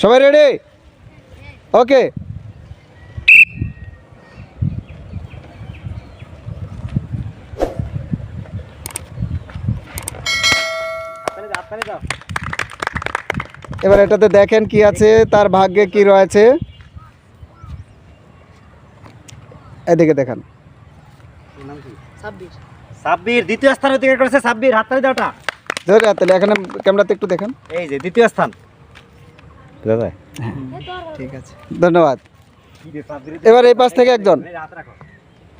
সবাই ready okay এবার এটাতে দেখেন কি আছে তার ভাগ্যে কি রয়েছে। এদিকে দেখান। সাব্বির দ্বিতীয় স্থান অধিকার করেছে সাব্বির হাততালি দাওটা ধরে তাহলে এখানে ক্যামেরাতে একটু দেখেন। এই যে দ্বিতীয় স্থান। দাদা? ঠিক আছে। ধন্যবাদ। এবার এই পাশ থেকে একজন।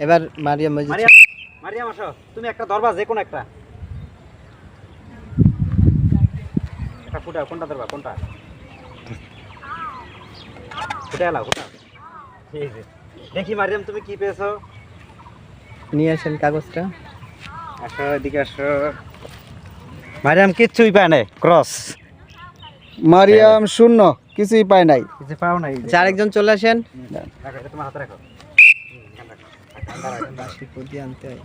এবার মারিয়াম মসজিদ। মারিয়াম মারিয়াম আসো তুমি একটা ধরবা যে কোনো একটা। একটা ফুটা কোনটা ধরবা কোনটা? ফুটে এলাও দেখি মারিয়াম তুমি কি পেয়েছ? নিয়ে আসেন কাগজটা। আসো এদিকে আসো। মারিয়াম কিচ্ছুই পায় নাই। ক্রস। মারিয়াম শূন্য কিছুই পায় নাই। কিছু পাও নাই। আরেকজন চলে আসেন। তোমার হাতে রাখো। আনতে হয়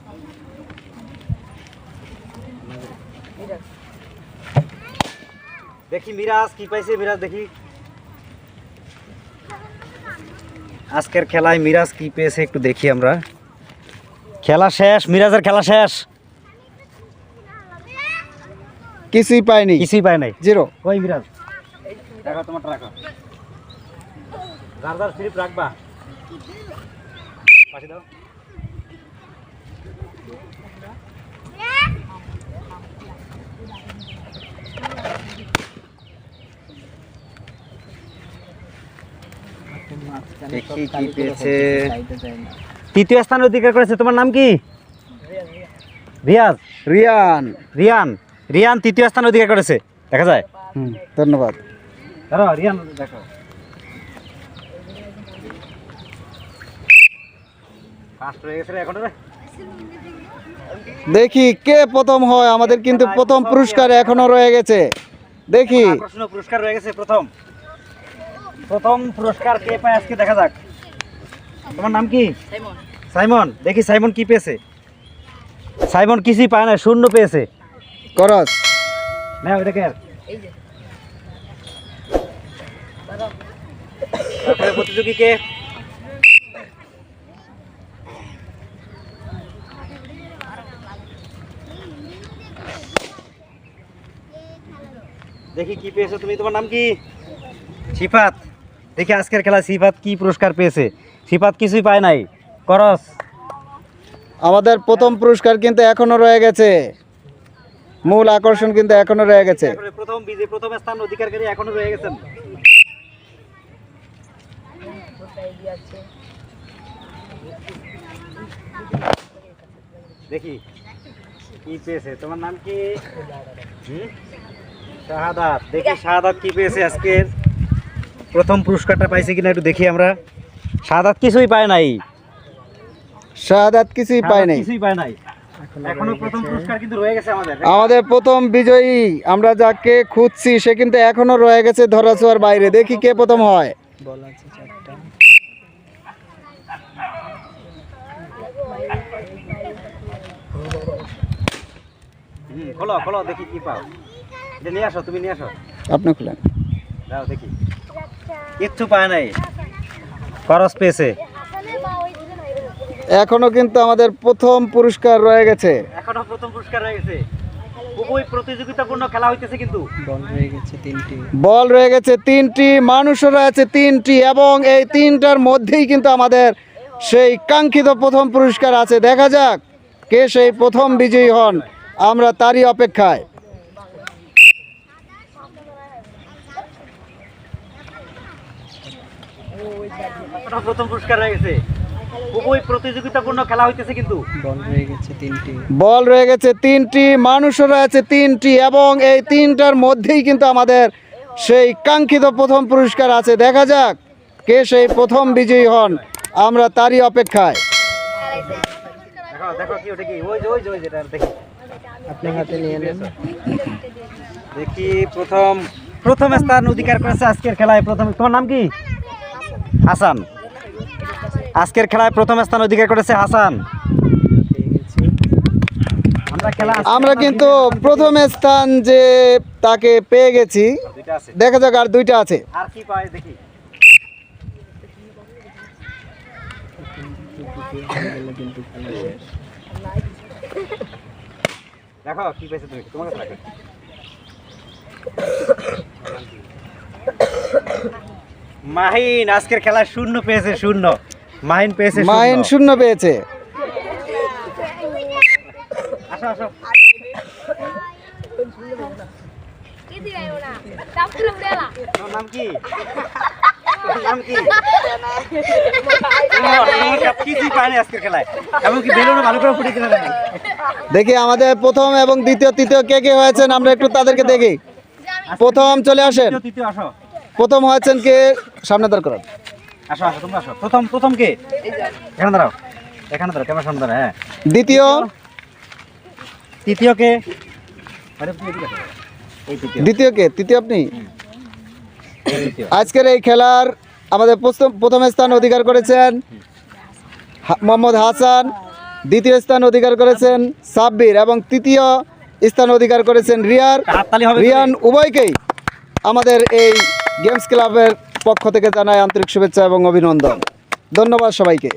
দেখি মিরাজ কি পাইছে মিরাজ দেখি। আজকের খেলায় মিরাজ কি পেয়েছে একটু দেখি আমরা। খেলা শেষ মিরাজের খেলা শেষ। কিছুই পায়নি কিছুই পায় নাই। জিরো। ওই মিরাজ? রাখো তোমারটা রাখো যার যার স্লিপ রাখবা। পাশে দাও। দেখি কি পেয়েছে? তৃতীয় স্থান অধিকার করেছে। তোমার নাম কি? রিয়াজ। রিয়ান। রিয়ান। রিয়ান তৃতীয় স্থান অধিকার করেছে। দেখা যায়। হুম, ধন্যবাদ। রিয়ান দেখো ফার্স্ট গেছে রে এখন রে দেখি কে প্রথম হয় আমাদের কিন্তু প্রথম পুরস্কার এখনও রয়ে গেছে। দেখি। পুরস্কার রয়ে গেছে প্রথম। প্রথম পুরস্কার কে পায় আজকে দেখা যাক। তোমার নাম কি? সাইমন। দেখি সাইমন কি পেয়েছে। সাইমন কিছুই পায় না শূন্য পেয়েছে। করস। না ওইটাকে আর তারপরে প্রতিযোগী কে দেখি কি পেয়েছ তুমি। তোমার নাম কি? সিফাত। দেখি আজকের খেলা সিফাত কি পুরস্কার পেয়েছে। সিফাত কিছুই পায় নাই। করস। আমাদের প্রথম পুরস্কার কিন্তু এখনও রয়ে গেছে। মূল আকর্ষণ কিন্তু এখনও রয়ে গেছে। প্রথম বিজয় প্রথম স্থান অধিকারকারী এখনও রয়ে গেছেন। দেখি কি পেয়েছে? তোমার নাম কি? শাহাদাত। দেখি শাহাদাত কি পেয়েছে আজকের প্রথম পুরস্কারটা পাইছে কিনা একটু দেখি আমরা। শাহাদাত কিছুই পায় নাই। শাহাদাত কিছুই পায় নাই। কিছুই পায় নাই। এখনও প্রথম পুরস্কার কিন্তু রয়ে গেছে আমাদের। আমাদের প্রথম বিজয়ী আমরা যাকে খুঁজছি সে কিন্তু এখনও রয়ে গেছে ধরাছোয়ার বাইরে। দেখি কে প্রথম হয় বল আছে চারটা হুম, খোলো খোলো দেখি কি পাও। এটা নিয়ে আসো তুমি নিয়ে আসো। আপনি খুলেন। দাও দেখি। কিচ্ছু পায় নাই। খরচ পেয়েছে। এখনও কিন্তু আমাদের প্রথম পুরস্কার রয়ে গেছে। এখনও প্রথম পুরস্কার রয়ে গেছে। খুবই প্রতিযোগিতাপূর্ণ খেলা হইতেছে কিন্তু। হয়ে বল রয়ে গেছে তিনটি মানুষও রয়েছে তিনটি এবং এই তিনটার মধ্যেই কিন্তু আমাদের সেই কাঙ্ক্ষিত প্রথম পুরস্কার আছে। দেখা যাক কে সেই প্রথম বিজয়ী হন। আমরা তারই অপেক্ষায়। প্রথম পুরস্কার রয়ে গেছে। খুবই প্রতিযোগিতাপূর্ণ খেলা হইতেছে কিন্তু। বল গেছে তিনটি। বল রয়ে গেছে তিনটি মানুষও রয়েছে তিনটি এবং এই তিনটার মধ্যেই কিন্তু আমাদের সেই কাঙ্ক্ষিত প্রথম পুরস্কার আছে। দেখা যাক কে সেই প্রথম বিজয়ী হন। আমরা তারই অপেক্ষায়। দেখো দেখো কি ওটা কি? ওই যে ওই যে ওই যেটা দেখি। আপনার হাতে নিয়ে নেন। দেখি প্রথম প্রথম স্থান অধিকার করেছে আজকের খেলায় প্রথম তোমার নাম কি? হাসান। আজকের খেলায় প্রথম স্থান অধিকার করেছে হাসান। আমরা কিন্তু প্রথম স্থান যে তাকে পেয়ে গেছি। দেখা যাক আর দুইটা আছে। আর কি পায় দেখি। কিন্তু খেলা শেষ দেখো কি পেয়েছে তুমি? তোমার কাছে রাখো। মাহিন আজকের খেলা শূন্য পেয়েছে শূন্য। মাহিন পেয়েছে। মাইন শূন্য পেয়েছে। আসো আসো। নাম কি? নাম কি? দেখি আমাদের প্রথম এবং দ্বিতীয় তৃতীয় কে কে হয়েছেন? আমরা একটু তাদেরকে দেখি। প্রথম চলে আসেন। প্রথম হয়েছেন কে? সামনে দাঁড় করান। আসো আসো তোমরা আসো। প্রথম প্রথম কে? এখানে দাঁড়াও। এখানে দাঁড়াও ক্যামেরা সামনে দাঁড়াও হ্যাঁ। দ্বিতীয়? কে? কে? তৃতীয় আপনি? আজকের এই খেলার আমাদের প্রথম প্রথম স্থান অধিকার করেছেন মোহাম্মদ হাসান দ্বিতীয় স্থান অধিকার করেছেন সাব্বির এবং তৃতীয় স্থান অধিকার করেছেন রিয়ার। রিয়ান উভয়কেই আমাদের এই গেমস ক্লাবের পক্ষ থেকে জানায় আন্তরিক শুভেচ্ছা এবং অভিনন্দন। ধন্যবাদ সবাইকে।